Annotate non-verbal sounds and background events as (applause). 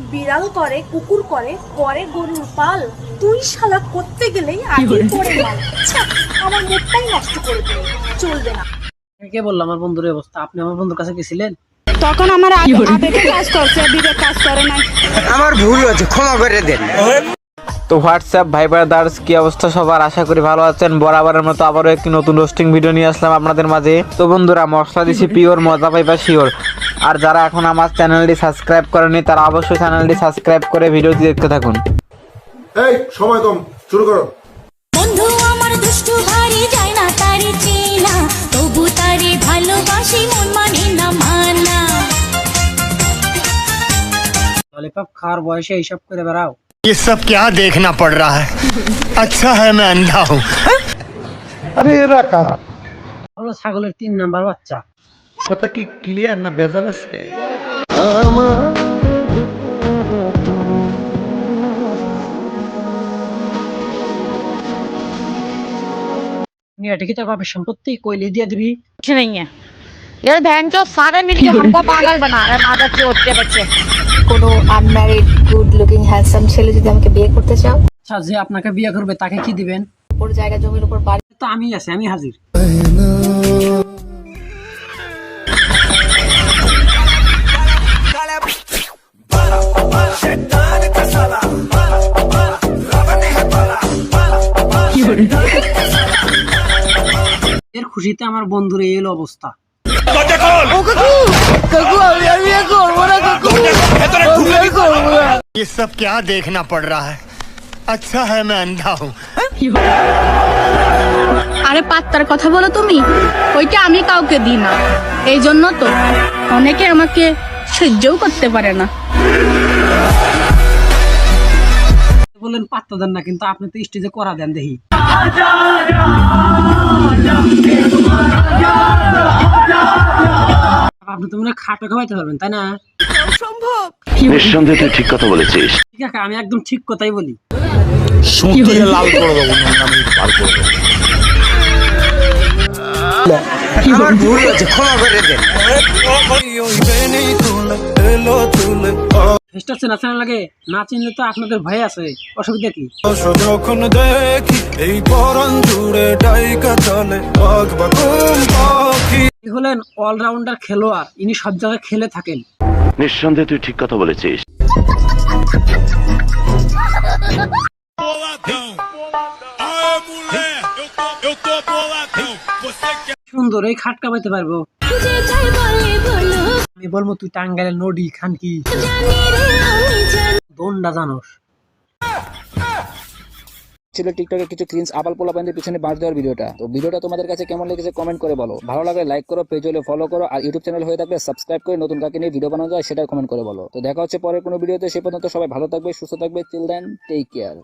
বিড়াল করে কুকুর করে করে গরুর পাল। তুই শালা করতে গেলেই আগে করে মাল। আমার মুখটাই নষ্ট করে দিল। চলবে না। কে বলল আমার বন্ধুর অবস্থা? আপনি আমার বন্ধুর কাছে গেছিলেন? তখন আমার আবে- আবেগে কাজ করছে বিবেক কাজ করে নাই। আমার ভুল হয়েছে ক্ষমা করে দেন। তো হোয়াটসঅ্যাপ ভাই ব্রাদার্স কি অবস্থা সবার? আশা করি ভালো আছেন। বরাবরের মতো আবারও একটি নতুন রোস্টিং ভিডিও নিয়ে আসলাম আপনাদের মাঝে। তো বন্ধুরা মশলা দিছি পিওর মজা পাইবা শিওর আর যারা এখন আমার চ্যানেলটি সাবস্ক্রাইব করেনি তারা অবশ্যই চ্যানেলটি সাবস্ক্রাইব করে ভিডিওটি দেখতে থাকুন। এই সময় কম শুরু করো। বন্ধু আমার দুষ্টু ভারী যায় না তারি চেনা। তবু তারে ভালোবাসি মন মানে না মানা। ললিপপ খাওয়ার বয়সে এইসব করে বেড়াও। ये सब क्या देखना पड़ रहा है अच्छा है मैं अंधा हूँ হলো ছাগলের তিন নাম্বার বাচ্চা কথা কি ক্লিয়ার না ভেজাল আছে নিয়ে এটা কি তোর বাপের সম্পত্তি কইলে দিয়ে দিবি कुछ नहीं है ये बहन जो सारे मिलके हमको (laughs) पागल बना रहे मादर चोट के बच्चे কোনো আনম্যারিড গুড লুকিং হ্যান্ডসাম ছেলে যদি আমাকে বিয়ে করতে চাও? আচ্ছা যে আপনাকে বিয়ে করবে তাকে কি দিবেন? ওর জায়গা জমির উপর বাড়ি তো আমি আছি আমি হাজির। এর খুশিতে আমার বন্ধুর এই হলো অবস্থা। ये सब क्या देखना पड़ रहा है अच्छा है मैं अंधा हूँ আরে পাত্তার কথা বলো তুমি ওইটা আমি কাউকে দিই না এই জন্য তো অনেকে আমাকে সহ্যও করতে পারে না বললেন পাত্তা দেন না কিন্তু আপনি তো স্টেজে করা দেন দেখি আপনি তো মনে খাটো খাওয়াইতে পারবেন তাই না? নিঃসন্দেহে তুই ঠিক কথা বলেছিস। ঠিক আছে আমি একদম ঠিক কথাই বলি। আমার ভুল হয়েছে ক্ষমা করে দেন ফেস্টাচ্ছে নাচানো লাগে না চিনলে তো আপনাদের ভয় আছে। অসুবিধা কি? যখন দেখি এই পরন জুড়ে ডাইকা চলে ইনি হলেন অলরাউন্ডার খেলোয়াড় ইনি সব জায়গায় খেলে থাকেন। নিঃসন্দেহে তুই ঠিক কথা বলেছিস। সুন্দর এই খাট কামাইতে পারব। আমি বলব, তুই টাঙ্গাইলের নডি, খান কি? দন্ডা জানোস। ছিল টিকটকে কিছু ক্রিন্স আবাল পোলাপানদের পিছনে বাঁশ দেওয়ার ভিডিওটা। তো ভিডিওটা তোমাদের কাছে কেমন লেগেছে কমেন্ট করে বলো। ভালো লাগলে লাইক করো পেজ হলে ফলো করো, আর ইউটিউব চ্যানেল হয়ে থাকলে সাবস্ক্রাইব করে নতুন কাকে নিয়ে ভিডিও বানানো যায় সেটা কমেন্ট করে বলো। তো দেখা হচ্ছে পরের কোনো ভিডিওতে সে পর্যন্ত সবাই ভালো থাকবে, সুস্থ থাকবে চিল দেন টেক কেয়ার